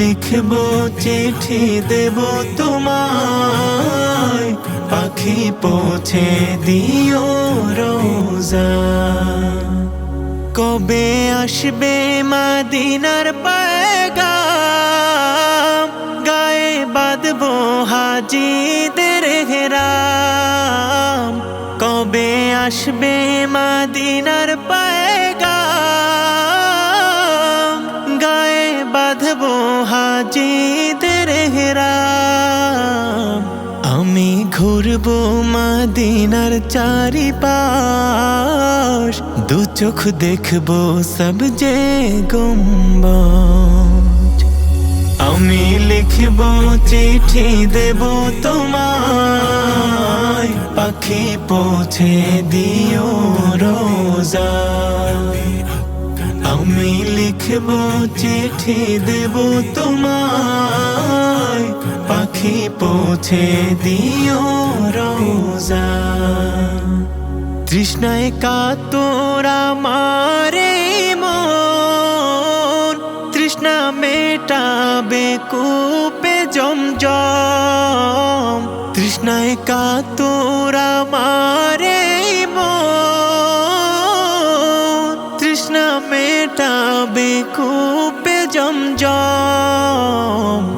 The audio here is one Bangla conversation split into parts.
লিখব চিঠি দেব তোমায়। পাখি পৌঁছে দিও রোজা। কবে আসবে মাদিনার পায়গাম? গায়ে বাঁধবো হাজিদের হেরাম। কবে আসবে মাদিনার পায়গাম? হাজিদের হেরাম আমি ঘুরবো মাদিনার চারিপাশ। দু চোখ দেখব সব যে গুম্বজ। আমি লিখব চিঠি দেব তোমায়। পাখি পৌঁছে দিও রোজা। আমি লিখব চিঠি দেব তোমায়। পাখি পৌঁছে দিও রোজা। তৃষ্ণায় কাতরা মারে মন। তৃষ্ণা মেটাবে কূপে জমজম। তৃষ্ণায় কাতরা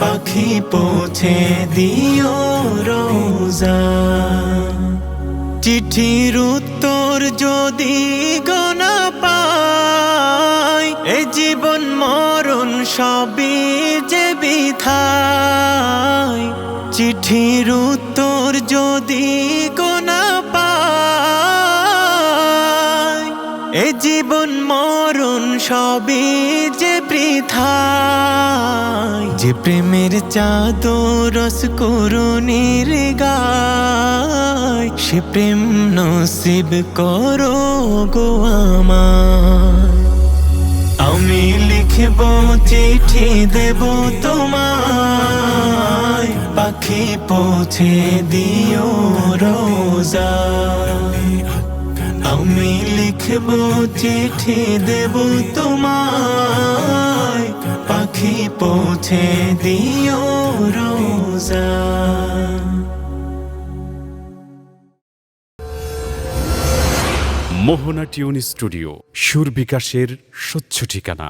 পাখি পৌঁছে দিও রোজা। চিঠির উত্তর যদি গোনা পাই, এ জীবন মরণ সবই যে বিথায় চিঠির উত্তর যদি গোনা পাই জীবন মরণ সবই যে বৃথায় যে প্রেমের চাদরস করুণীর গায়, সে প্রেম নসিব করো গো আমি লিখব চিঠি দেব তোমায়, পাখি পৌঁছে দিও রোজা। আমি লিখব চিঠি দেব তোমায়। পাখি পৌঁছে দিও রোজা। মোহনা টিউন স্টুডিও, সুর বিকাশের স্বচ্ছ ঠিকানা।